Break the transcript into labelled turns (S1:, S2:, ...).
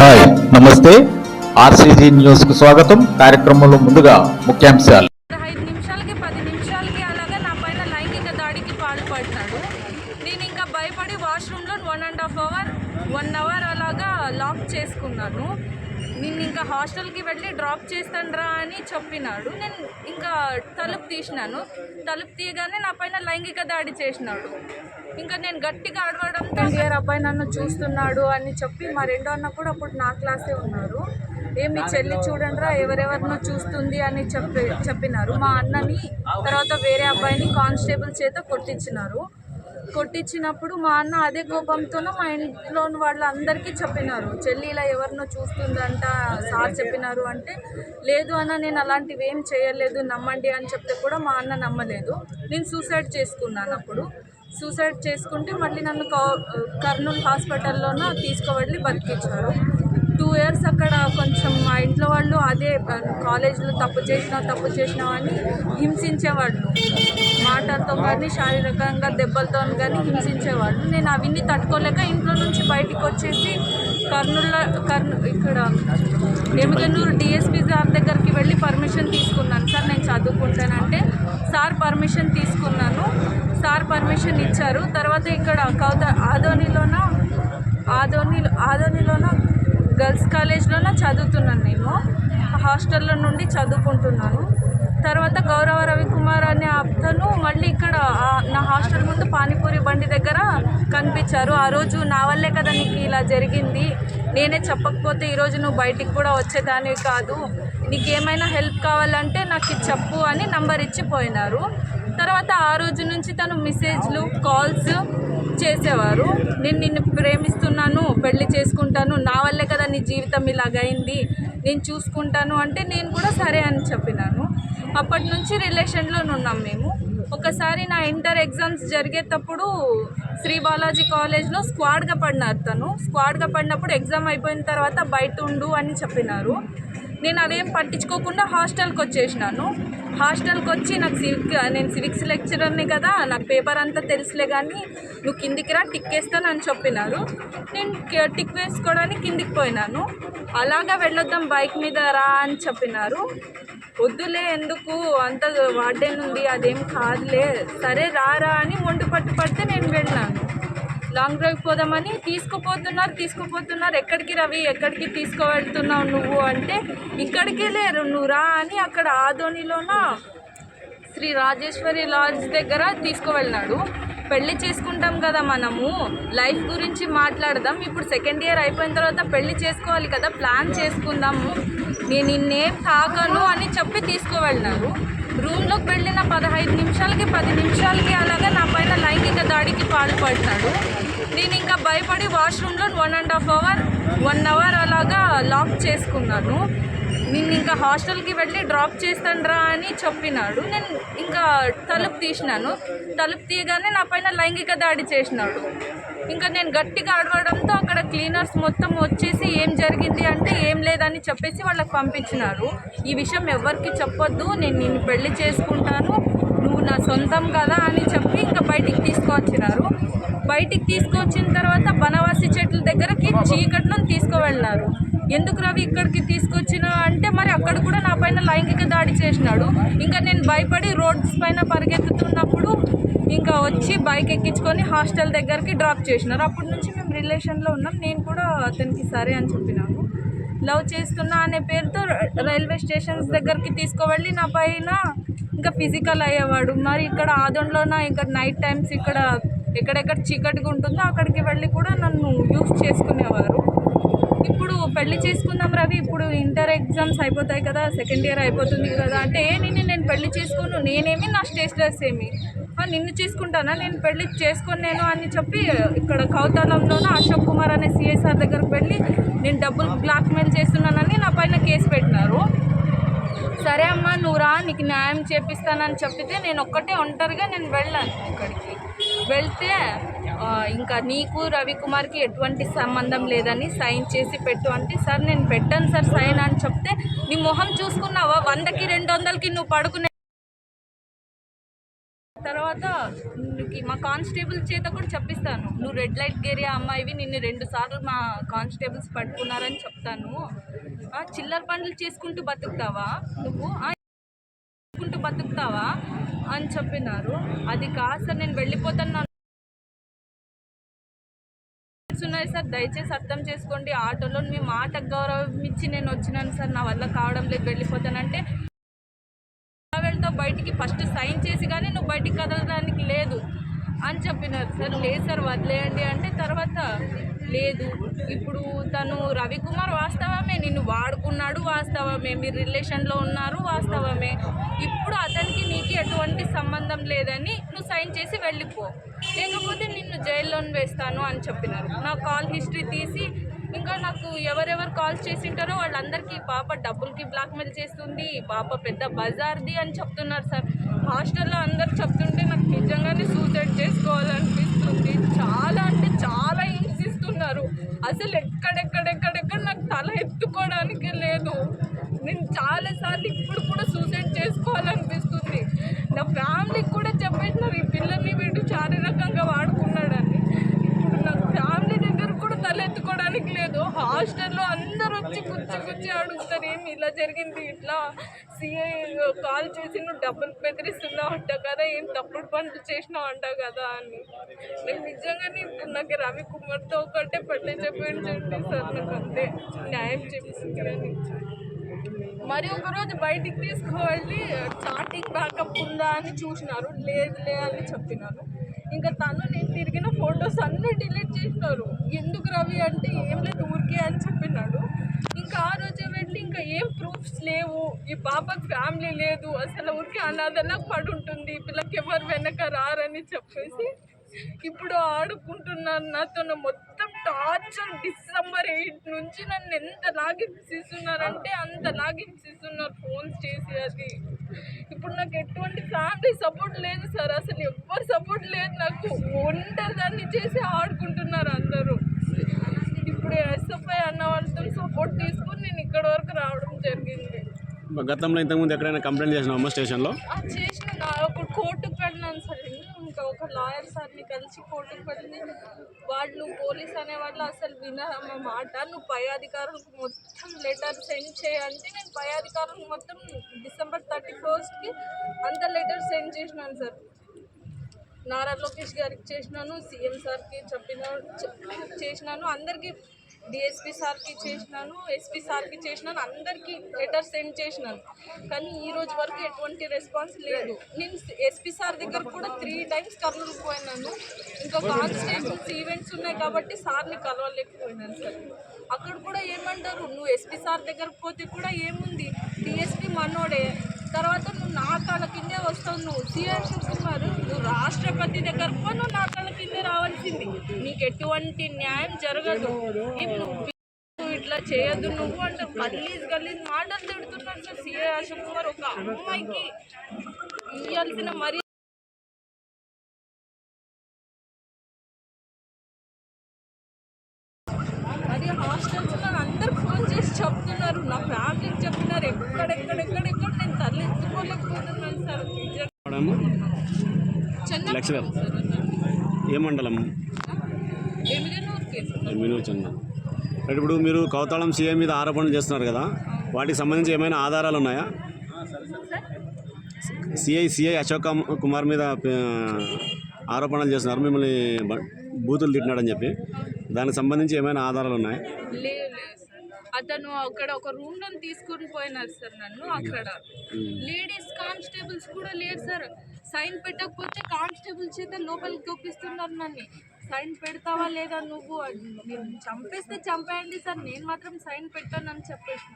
S1: Hi నమస్తే. RCG న్యూస్కు స్వాగతం. కార్యక్రమంలో ముందుగా ముఖ్యాంశాలు
S2: ఐదు నిమిషాలకి పది నిమిషాలకి అలాగా నా పైన లైంగిక దాడికి పాల్పడ్డాడు నేను ఇంకా భయపడి వాష్రూమ్లో one and half hour one hour అలాగా లాక్ చేసుకున్నాను నేను ఇంకా హాస్టల్కి వెళ్ళి డ్రాప్ చేస్తానురా అని చెప్పినాడు. నేను ఇంకా తలుపు తీసినాను. తలుపు తీయగానే నా పైన లైంగిక దాడి చేసినాడు. ఇంకా నేను గట్టిగా అడవడంతో వేరే అబ్బాయి నన్ను చూస్తున్నాడు అని చెప్పి మా రెండో అన్న కూడా అప్పుడు నా క్లాసే ఉన్నారు. ఏ మీ చెల్లి చూడండిరా ఎవరెవరినో చూస్తుంది అని చెప్పి చెప్పినారు. మా అన్నని తర్వాత వేరే అబ్బాయిని కానిస్టేబుల్ చేత కొట్టించినారు. కొట్టించినప్పుడు మా అన్న అదే కోపంతోనూ మా ఇంట్లోని వాళ్ళందరికీ చెప్పినారు. చెల్లి ఇలా ఎవరినో చూస్తుందంట సార్ చెప్పినారు అంటే లేదు అన్న నేను అలాంటివి ఏం చేయలేదు నమ్మండి అని చెప్తే కూడా మా అన్న నమ్మలేదు. నేను సూసైడ్ చేసుకున్నాను అప్పుడు. సూసైడ్ చేసుకుంటే మళ్ళీ నన్ను కర్నూలు హాస్పిటల్లోనూ తీసుకువెళ్ళి బతికించారు టూ ఇయర్స్ అక్కడ కొంచెం మా ఇంట్లో వాళ్ళు అదే కాలేజ్లో తప్పు చేసినావు తప్పు చేసినా అని హింసించేవాళ్ళు. మాటలతో కానీ శారీరకంగా దెబ్బలతో కానీ హింసించేవాళ్ళు. నేను అవన్నీ తట్టుకోలేక ఇంట్లో నుంచి బయటికి వచ్చేసి కర్నూలులో కర్నూ ఇక్కడ ఎముగనూరు డిఎస్పీ సార్ దగ్గరికి వెళ్ళి పర్మిషన్ తీసుకున్నాను. సార్ నేను చదువుకుంటానంటే సార్ పర్మిషన్ తీసుకున్నాను. సార్ పర్మిషన్ ఇచ్చారు. తర్వాత ఇక్కడ కౌత ఆదోనిలోన గర్ల్స్ కాలేజ్లోనే చదువుతున్నాను నేను. హాస్టల్లో నుండి చదువుకుంటున్నాను. తర్వాత గౌరవ రవికుమార్ అనే అతను మళ్ళీ ఇక్కడ నా హాస్టల్ ముందు పానీపూరి బండి దగ్గర కనిపించారు. ఆ రోజు నా వల్లే కదా నీకు ఇలా జరిగింది. నేనే చెప్పకపోతే ఈరోజు నువ్వు బయటికి కూడా వచ్చేదానివి కాదు. నీకు ఏమైనా హెల్ప్ కావాలంటే నాకు చెప్పు అని నంబర్ ఇచ్చి పోయినారు తర్వాత ఆ రోజు నుంచి తను మెసేజ్లు కాల్స్ చేసేవారు. నేను నిన్ను ప్రేమిస్తున్నాను పెళ్ళి చేసుకుంటాను నా వల్లే కదా నీ జీవితం ఇలాగైంది నేను చూసుకుంటాను అంటే నేను కూడా సరే అని చెప్పినాను. అప్పటి నుంచి రిలేషన్లో ఉన్నాం మేము. ఒకసారి నా ఇంటర్ ఎగ్జామ్స్ జరిగేటప్పుడు శ్రీ బాలాజీ కాలేజ్లో స్క్వాడ్గా పడినారు తను స్క్వాడ్గా పడినప్పుడు ఎగ్జామ్ అయిపోయిన తర్వాత బయట ఉండు అని చెప్పినారు. నేను అదేం పట్టించుకోకుండా హాస్టల్కి వచ్చేసినాను. హాస్టల్కి వచ్చి నాకు సివిక్ నేను సివిక్స్ లెక్చరర్ని కదా నాకు పేపర్ అంతా తెలుసులే కానీ నువ్వు కిందికి రా టిక్ వేస్తానని చెప్పినారు. నేను టిక్ వేసుకోవడానికి కిందికి పోయినాను. అలాగా వెళ్ళొద్దాం బైక్ మీద రా అని చెప్పినారు. వద్దులే ఎందుకు? అంత వార్డెన్ ఉంది అదేం కాదులే. సరే రారా అని మొండి పట్టు పడితే నేను వెళ్ళాను. లాంగ్ డ్రైవ్ పోదామని తీసుకుపోతున్నారు తీసుకుపోతున్నారు. ఎక్కడికి రవి ఎక్కడికి తీసుకువెళ్తున్నావు నువ్వు అంటే ఇక్కడికి లేరు. నువ్వు రా అని అక్కడ ఆదోనిలోన శ్రీ రాజేశ్వరి లాడ్జ్ దగ్గర తీసుకువెళ్ళినాడు పెళ్ళి చేసుకుంటాం కదా మనము. లైఫ్ గురించి మాట్లాడదాం. ఇప్పుడు సెకండ్ ఇయర్ అయిపోయిన తర్వాత పెళ్ళి చేసుకోవాలి కదా. ప్లాన్ చేసుకుందాము. నేను నిన్నేం తాకను అని చెప్పి తీసుకువెళ్ళినారు రూమ్లోకి వెళ్ళిన పదహైదు నిమిషాలకి పది నిమిషాలకి అలాగా నా పైన లైంగిక దాడికి పాల్పడతాడు నేను ఇంకా భయపడి వాష్రూమ్లో one and half hour one hour అలాగా లాక్ చేసుకున్నాను. నిన్ను ఇంకా హాస్టల్కి వెళ్ళి డ్రాప్ చేస్తానురా అని చెప్పినాడు. నేను ఇంకా తలుపు తీసినాను. తలుపు తీయగానే నా పైన లైంగిక దాడి చేసినాడు. ఇంకా నేను గట్టిగా అడగడంతో అక్కడ క్లీనర్స్ మొత్తం వచ్చేసి ఏం జరిగింది అంటే ఏం లేదని చెప్పేసి వాళ్ళకి పంపించినారు. ఈ విషయం ఎవరికి చెప్పొద్దు. నేను నిన్ను పెళ్ళి చేసుకుంటాను. నువ్వు నా సొంతం కదా అని చెప్పి ఇంకా బయటికి తీసుకొచ్చినారు. బయటికి తీసుకొచ్చిన తర్వాత బనవాసి చెట్ల దగ్గరకి చీకట్లను తీసుకువెళ్ళినారు. ఎందుకు రవి ఇక్కడికి తీసుకొచ్చిన అంటే మరి అక్కడ కూడా నా పైన లైంగిక దాడి చేసినాడు. ఇంకా నేను భయపడి రోడ్స్ పైన పరిగెత్తుతున్నప్పుడు ఇంకా వచ్చి బైక్ ఎక్కించుకొని హాస్టల్ దగ్గరికి డ్రాప్ చేసినారు. అప్పటి నుంచి మేము రిలేషన్లో ఉన్నాం. నేను కూడా అతనికి సరే అని చెప్పినాను. లవ్ చేస్తున్నా అనే పేరుతో రైల్వే స్టేషన్స్ దగ్గరికి తీసుకువెళ్ళి నా పైన ఇంకా ఫిజికల్ అయ్యేవాడు. మరి ఇక్కడ ఆదోన్లోన ఇక్కడ నైట్ టైమ్స్ ఇక్కడ ఎక్కడెక్కడ చీకటిగా ఉంటుందో అక్కడికి వెళ్ళి కూడా నన్ను యూస్ చేసుకునేవారు. ఇప్పుడు పెళ్ళి చేసుకుందాం రవి ఇప్పుడు ఇంటర్ ఎగ్జామ్స్ అయిపోతాయి కదా సెకండ్ ఇయర్ అయిపోతుంది కదా అంటే ఏ నిన్ను నేను పెళ్ళి చేసుకోను నేనేమి నా స్టేటస్ ఏమి? నిన్ను చేసుకుంటానా? నేను పెళ్ళి చేసుకొని నేను అని చెప్పి ఇక్కడ కౌతాలంలోన అశోక్ కుమార్ అనే సిఎస్ఆర్ దగ్గరకు వెళ్ళి నేను డబ్బులు బ్లాక్మెయిల్ చేస్తున్నానని నా పైన కేసు పెట్టినారు. సరే అమ్మా నువ్వు రా నీకు న్యాయం చేపిస్తానని చెప్పితే నేను ఒక్కటే ఒంటరిగా నేను వెళ్ళాను అక్కడికి వెళ్తే ఇంకా నీకు రవికుమార్కి ఎటువంటి సంబంధం లేదని సైన్ చేసి పెట్టు అంటే సార్ నేను పెట్టాను సార్ సైన్ అని చెప్తే నీ మొహం చూసుకున్నావా? వందకి రెండు వందలకి నువ్వు పడుకునే తర్వాత కానిస్టేబుల్కి మా కానిస్టేబుల్ చేత కూడా చెప్పిస్తాను. నువ్వు రెడ్ లైట్ ఏరియా అమ్మాయివి నిన్ను రెండు సార్లు మా కానిస్టేబుల్స్ పట్టుకున్నారని చెప్తాను. చిల్లర పనులు చేసుకుంటూ బతుకుతావా? నువ్వు చేసుకుంటూ బతుకుతావా? అని చెప్పినారు. అది కాదు సార్ నేను వెళ్ళిపోతాను ఉన్నాయి సార్. దయచేసి అర్థం చేసుకోండి. ఆటోలో మీ మాట గౌరవం ఇచ్చి నేను వచ్చినాను సార్. నా వల్ల కావడం లేదు వెళ్ళిపోతానంటే. వెళ్తావు బయటికి ఫస్ట్ సైన్ చేసి కానీ నువ్వు బయటికి కదలడానికి లేదు. అని చెప్పినారు. సార్ లేదు సార్ వదిలేయండి. అంటే తర్వాత లేదు ఇప్పుడు తను రవికుమార్ వాస్తవమే నిన్ను వాడుకున్నాడు వాస్తవమే మీరు రిలేషన్లో ఉన్నారు వాస్తవమే. ఇప్పుడు అతనికి నీకు ఎటువంటి సంబంధం లేదని నువ్వు సైన్ చేసి వెళ్ళిపో. లేకపోతే నిన్ను జైల్లోని వేస్తాను అని చెప్పినారు. నా కాల్ హిస్టరీ తీసి ఇంకా నాకు ఎవరెవరు కాల్స్ చేసింటారో వాళ్ళందరికీ పాప డబ్బులకి బ్లాక్మెయిల్ చేస్తుంది పాప పెద్ద బజార్ది అని చెప్తున్నారు సార్. హాస్టల్లో అందరు చెప్తుంటే నాకు నిజంగానే సూసైడ్ చేసుకోవాలనిపిస్తుంది. చాలా అంటే చాలా హింసిస్తున్నారు. అసలు ఎక్కడెక్కడెక్కడెక్కడ నాకు తల ఎత్తుకోవడానికి లేదు. నేను చాలాసార్లు ఇప్పుడు కూడా సూసైడ్ చేసుకోవాలనిపిస్తుంది. నా ఫ్యామిలీకి కూడా చెప్పేసినారు ఈ పిల్లల్ని వీడు శారీరకంగా వాడుకున్నాడని ఇప్పుడు నాకు ఫ్యామిలీ దగ్గర కూడా తలెత్తుకోవడానికి లేదు హాస్టల్లో అందరూ వచ్చి కూర్చి కూర్చి అడుగుతారు ఇలా జరిగింది. ఇట్లా సిఐ కాల్ చేసి నువ్వు డబ్బులు బెదిరిస్తున్నావు అంట కదా ఏం తప్పుడు పనులు చేసినావు అంట కదా అని. నేను నిజంగానే ఇప్పుడు నాకు రవి కుమార్తో ఒకటే చెప్పాను చెప్పి సార్ నాకు అంతే. న్యాయం చేపించింది మరి ఒకరోజు బయటికి తీసుకువెళ్ళి చాటింగ్ బ్యాకప్ ఉందా? అని చూసినారు. లేదు లే అని చెప్పినారు. ఇంకా తను నేను తిరిగిన ఫొటోస్ అన్నీ డిలీట్ చేసినారు. ఎందుకు రవి అంటే ఏం లేదు ఊరికే అని చెప్పినాడు ఇంకా ఆ రోజే వెళ్ళి ఇంకా ఏం ప్రూఫ్స్ లేవు. ఈ పాపకు ఫ్యామిలీ లేదు. అసలు ఊరికే అనాథలా పడి ఉంటుంది ఈ పిల్లకి ఎవరు వెనక రారని చెప్పేసి ఇప్పుడు ఆడుకుంటున్నాను. నాతో నా మొత్తం టార్చర్ డిసెంబర్ ఎయిట్ నుంచి నన్ను ఎంత లాగించిస్తున్నారంటే అంత లాగించిస్తున్నారు ఫోన్స్ చేసి అది. ఇప్పుడు నాకు ఎటువంటి ఫ్యామిలీ సపోర్ట్ లేదు సార్. అసలు ఎవ్వరు సపోర్ట్ లేదు నాకు. ఒంటరిదాన్ని చేసి ఆడుకుంటున్నారు అందరూ. ఇప్పుడు ఎస్ఎఫ్ఐ అన్న వాళ్ళతో సపోర్ట్ తీసుకుని నేను ఇక్కడ వరకు రావడం జరిగింది.
S3: గతంలో ఇంతకుముందు ఎక్కడైనా కంప్లైంట్ చేసినావమ్మా స్టేషన్లో?
S2: చేసిన అప్పుడు కోర్టుకు వెళ్ళినాను సార్. ఇంకా ఒక లాయర్ సార్ని కలిసి కోర్టుకు వెళ్ళి వాళ్ళు పోలీస్ అనే వాళ్ళు అసలు వినరమ్మ మాట. నువ్వు పై అధికారులకు మొత్తం లెటర్ సెండ్ చేయంటే నేను పై అధికారులకు మొత్తం డిసెంబర్ థర్టీ ఫస్ట్కి అంత లెటర్ సెండ్ చేసినాను సార్. నారా లోకేష్ గారికి చేసినాను సీఎం సార్కి చెప్పిన చేసినాను. అందరికీ డిఎస్పీ సార్కి చేసినాను ఎస్పీ సార్కి చేసినాను అందరికీ లెటర్ సెండ్ చేసినాను. కానీ ఈ రోజు వరకు ఎటువంటి రెస్పాన్స్ లేదు. నేను ఎస్పీ సార్ దగ్గర కూడా త్రీ టైమ్స్ కర్నూలు పోయినాను ఇంకా కాన్స్టేషన్స్ ఈవెంట్స్ ఉన్నాయి కాబట్టి సార్ని కలవలేకపోయినాను సార్. అక్కడ కూడా ఏమంటారు? నువ్వు ఎస్పీ సార్ దగ్గరకు పోతే కూడా ఏముంది? డిఎస్పి మనోడే. తర్వాత నువ్వు నా కాళ్ళ కిందే వస్తావు. నువ్వు సీఎం శివకుమార్ నువ్వు రాష్ట్రపతి దగ్గర పో నువ్వు నా కాళ్ళ కిందే నీకు ఎటువంటి న్యాయం జరగదు. ఇట్లా చేయొద్దు నువ్వు అంటే గలీజ్ గలీజ్ మాటలు తిడుతున్నాడు సార్ సిఆర్ అశోక్ కుమార్. ఒక అమ్మాయికి ఇవ్వాల్సిన మరి అది హాస్టల్స్ అందరు ఫోన్ చేసి చెప్తున్నారు. నా ఫ్యామిలీకి చెప్తున్నారు. ఎక్కడెక్కడెక్కడెక్కడ నేను సార్.
S3: లక్ష్మీ ఏ మండలం? చెంద ఇప్పుడు మీరు కౌతాళం సీఎం మీద ఆరోపణలు చేస్తున్నారు కదా వాటికి సంబంధించి ఏమైనా ఆధారాలు ఉన్నాయా? సిఐ సిఐ అశోక్ కమ్- కుమార్ మీద ఆరోపణలు చేస్తున్నారు మిమ్మల్ని బూతులు తిట్టినాడని చెప్పి. దానికి సంబంధించి ఏమైనా ఆధారాలు ఉన్నాయా?
S2: అతను అక్కడ ఒక రూమ్లో తీసుకుని పోయినారు సార్ నన్ను అక్కడ. లేడీస్ కానిస్టేబుల్స్ కూడా లేరు సార్. సైన్ పెట్టకపోతే కానిస్టేబుల్ చేత లోపలికి తొప్పిస్తున్నారు నన్ను. సైన్ పెడతావా లేదా నువ్వు? చంపేస్తే చంపేయండి సార్ నేను మాత్రం సైన్ పెట్టానని చెప్పేసి